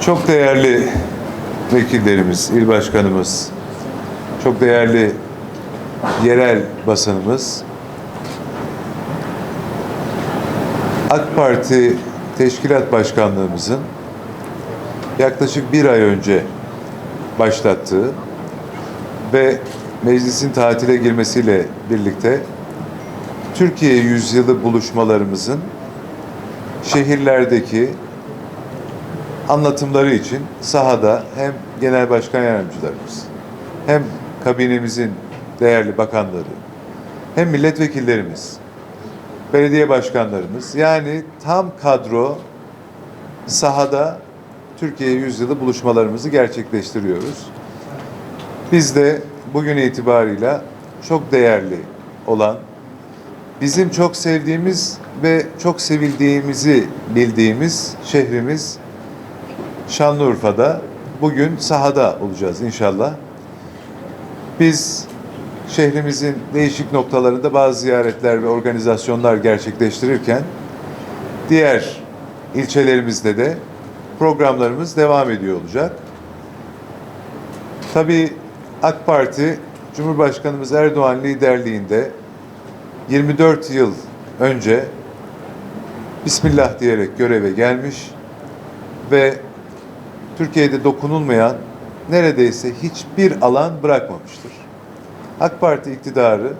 Çok değerli vekillerimiz, il başkanımız, çok değerli yerel basınımız, AK Parti Teşkilat Başkanlığımızın yaklaşık bir ay önce başlattığı ve meclisin tatile girmesiyle birlikte Türkiye yüzyılı buluşmalarımızın şehirlerdeki anlatımları için sahada hem genel başkan yardımcılarımız hem kabinemizin değerli bakanları hem milletvekillerimiz belediye başkanlarımız yani tam kadro sahada Türkiye yüzyılı buluşmalarımızı gerçekleştiriyoruz. Biz de bugün itibarıyla çok değerli olan bizim çok sevdiğimiz ve çok sevildiğimizi bildiğimiz şehrimiz Şanlıurfa'da bugün sahada olacağız inşallah. Biz şehrimizin değişik noktalarında bazı ziyaretler ve organizasyonlar gerçekleştirirken diğer ilçelerimizde de programlarımız devam ediyor olacak. Tabii AK Parti Cumhurbaşkanımız Erdoğan liderliğinde 24 yıl önce Bismillah diyerek göreve gelmiş ve Türkiye'de dokunulmayan neredeyse hiçbir alan bırakmamıştır. AK Parti iktidarı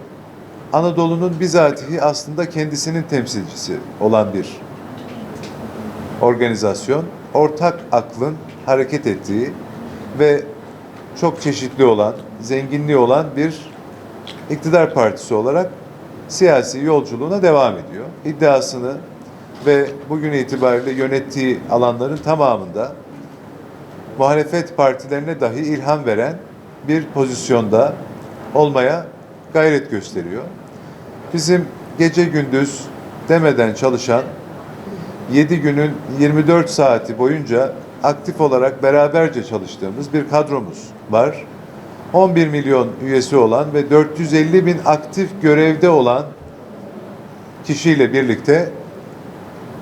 Anadolu'nun bizatihi aslında kendisinin temsilcisi olan bir organizasyon, ortak aklın hareket ettiği ve çok çeşitli olan, zenginliği olan bir iktidar partisi olarak siyasi yolculuğuna devam ediyor. İddiasını ve bugün itibariyle yönettiği alanların tamamında muhalefet partilerine dahi ilham veren bir pozisyonda olmaya gayret gösteriyor. Bizim gece gündüz demeden çalışan 7 günün 24 saati boyunca aktif olarak beraberce çalıştığımız bir kadromuz var. 11 milyon üyesi olan ve 450 bin aktif görevde olan kişiyle birlikte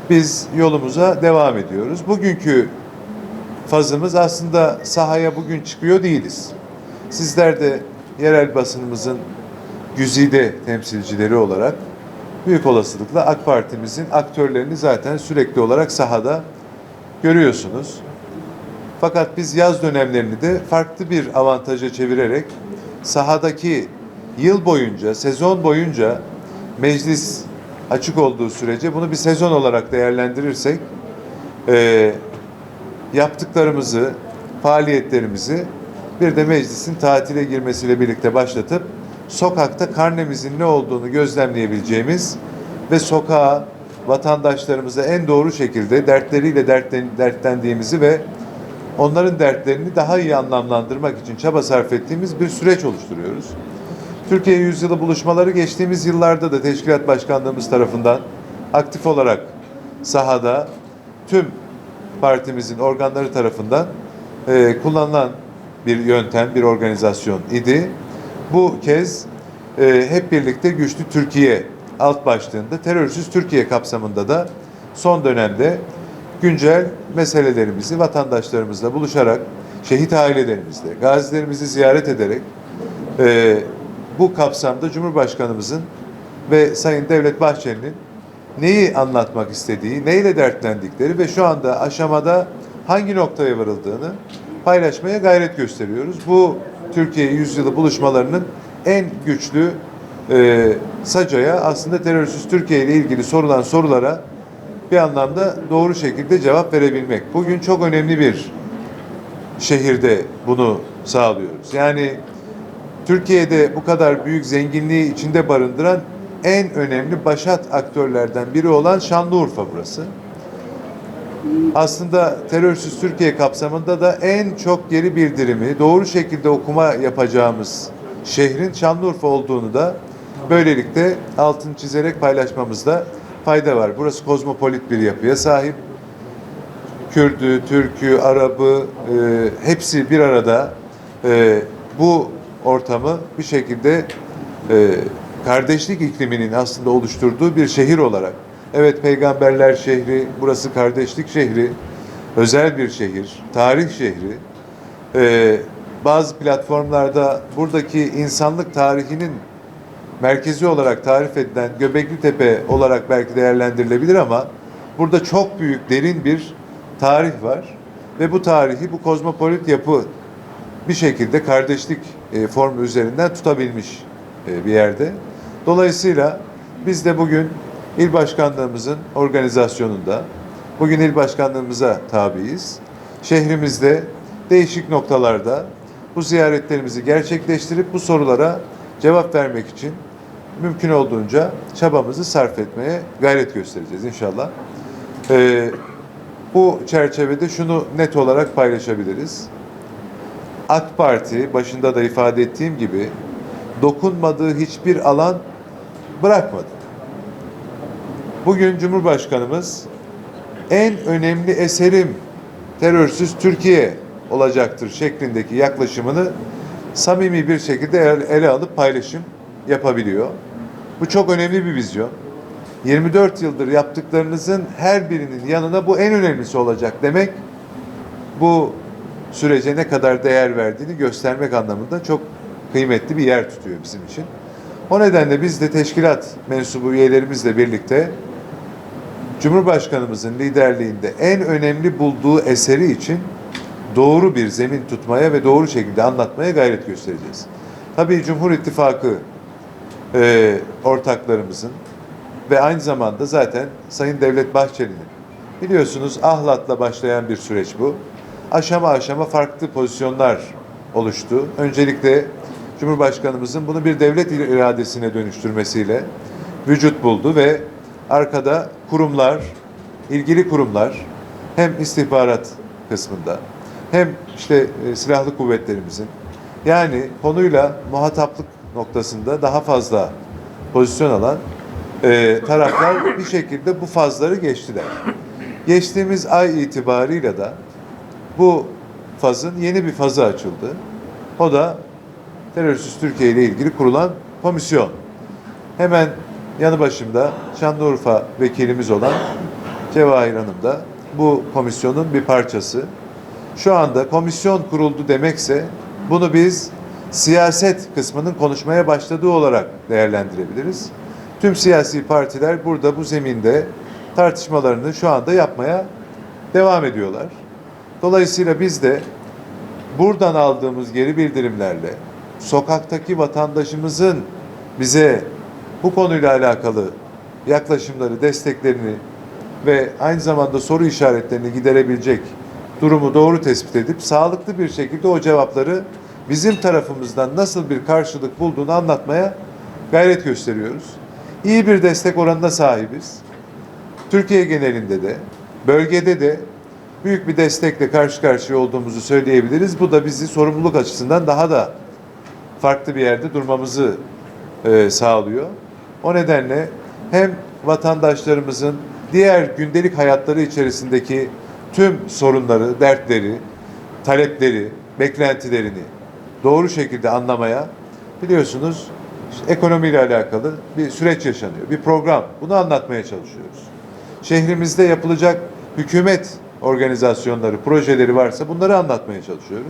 biz yolumuza devam ediyoruz. Bugünkü fazımız aslında sahaya bugün çıkıyor değiliz. Sizler de yerel basınımızın güzide temsilcileri olarak büyük olasılıkla AK Parti'mizin aktörlerini zaten sürekli olarak sahada görüyorsunuz. Fakat biz yaz dönemlerini de farklı bir avantaja çevirerek sahadaki yıl boyunca, sezon boyunca meclis açık olduğu sürece bunu bir sezon olarak değerlendirirsek e, yaptıklarımızı, faaliyetlerimizi bir de meclisin tatile girmesiyle birlikte başlatıp sokakta karnemizin ne olduğunu gözlemleyebileceğimiz ve sokağa vatandaşlarımıza en doğru şekilde dertleriyle dertlen, dertlendiğimizi ve onların dertlerini daha iyi anlamlandırmak için çaba sarf ettiğimiz bir süreç oluşturuyoruz. Türkiye Yüzyılı buluşmaları geçtiğimiz yıllarda da teşkilat başkanlığımız tarafından aktif olarak sahada tüm partimizin organları tarafından e, kullanılan bir yöntem, bir organizasyon idi. Bu kez e, hep birlikte güçlü Türkiye alt başlığında terörsüz Türkiye kapsamında da son dönemde güncel meselelerimizi vatandaşlarımızla buluşarak, şehit ailelerimizle, gazilerimizi ziyaret ederek e, bu kapsamda Cumhurbaşkanımızın ve Sayın Devlet Bahçeli'nin neyi anlatmak istediği, neyle dertlendikleri ve şu anda aşamada hangi noktaya varıldığını paylaşmaya gayret gösteriyoruz. Bu Türkiye Yüzyılı buluşmalarının en güçlü e, sacaya aslında terörsüz Türkiye ile ilgili sorulan sorulara bir anlamda doğru şekilde cevap verebilmek. Bugün çok önemli bir şehirde bunu sağlıyoruz. Yani Türkiye'de bu kadar büyük zenginliği içinde barındıran en önemli başat aktörlerden biri olan Şanlıurfa burası. Aslında terörsüz Türkiye kapsamında da en çok geri bildirimi doğru şekilde okuma yapacağımız şehrin Şanlıurfa olduğunu da böylelikle altını çizerek paylaşmamızda fayda var. Burası kozmopolit bir yapıya sahip. Kürdü, Türkü, Arabı e, hepsi bir arada e, bu ortamı bir şekilde e, kardeşlik ikliminin aslında oluşturduğu bir şehir olarak Evet peygamberler şehri, burası kardeşlik şehri. özel bir şehir, tarih şehri. Ee, bazı platformlarda buradaki insanlık tarihinin merkezi olarak tarif edilen Göbekli Tepe olarak belki değerlendirilebilir ama burada çok büyük, derin bir tarih var. Ve bu tarihi, bu kozmopolit yapı bir şekilde kardeşlik e, formu üzerinden tutabilmiş e, bir yerde. Dolayısıyla biz de bugün il başkanlığımızın organizasyonunda, bugün il başkanlığımıza tabiiz. Şehrimizde değişik noktalarda bu ziyaretlerimizi gerçekleştirip bu sorulara cevap vermek için mümkün olduğunca çabamızı sarf etmeye gayret göstereceğiz inşallah. Ee, bu çerçevede şunu net olarak paylaşabiliriz. AK Parti başında da ifade ettiğim gibi dokunmadığı hiçbir alan bırakmadı. Bugün Cumhurbaşkanımız en önemli eserim terörsüz Türkiye olacaktır şeklindeki yaklaşımını samimi bir şekilde ele- alıp paylaşım yapabiliyor. Bu çok önemli bir vizyon. 24 yıldır yaptıklarınızın her birinin yanına bu en önemlisi olacak demek bu sürece ne kadar değer verdiğini göstermek anlamında çok kıymetli bir yer tutuyor bizim için. O nedenle biz de teşkilat mensubu üyelerimizle birlikte Cumhurbaşkanımızın liderliğinde en önemli bulduğu eseri için doğru bir zemin tutmaya ve doğru şekilde anlatmaya gayret göstereceğiz. Tabii Cumhur İttifakı e, ortaklarımızın ve aynı zamanda zaten Sayın Devlet Bahçeli'nin biliyorsunuz ahlatla başlayan bir süreç bu. Aşama aşama farklı pozisyonlar oluştu. Öncelikle Cumhurbaşkanımızın bunu bir devlet iradesine dönüştürmesiyle vücut buldu ve arkada kurumlar, ilgili kurumlar hem istihbarat kısmında hem işte e, silahlı kuvvetlerimizin yani konuyla muhataplık noktasında daha fazla pozisyon alan e, taraflar bir şekilde bu fazları geçtiler. Geçtiğimiz ay itibarıyla da bu fazın yeni bir fazı açıldı. O da terörsüz Türkiye ile ilgili kurulan komisyon. Hemen yanı başımda Şanlıurfa vekilimiz olan Cevahir Hanım da bu komisyonun bir parçası. Şu anda komisyon kuruldu demekse bunu biz siyaset kısmının konuşmaya başladığı olarak değerlendirebiliriz. Tüm siyasi partiler burada bu zeminde tartışmalarını şu anda yapmaya devam ediyorlar. Dolayısıyla biz de buradan aldığımız geri bildirimlerle sokaktaki vatandaşımızın bize bu konuyla alakalı yaklaşımları, desteklerini ve aynı zamanda soru işaretlerini giderebilecek durumu doğru tespit edip sağlıklı bir şekilde o cevapları bizim tarafımızdan nasıl bir karşılık bulduğunu anlatmaya gayret gösteriyoruz. İyi bir destek oranına sahibiz. Türkiye genelinde de, bölgede de büyük bir destekle karşı karşıya olduğumuzu söyleyebiliriz. Bu da bizi sorumluluk açısından daha da farklı bir yerde durmamızı e, sağlıyor. O nedenle hem vatandaşlarımızın diğer gündelik hayatları içerisindeki tüm sorunları, dertleri, talepleri, beklentilerini doğru şekilde anlamaya biliyorsunuz işte ekonomiyle alakalı bir süreç yaşanıyor. Bir program. Bunu anlatmaya çalışıyoruz. Şehrimizde yapılacak hükümet organizasyonları, projeleri varsa bunları anlatmaya çalışıyoruz.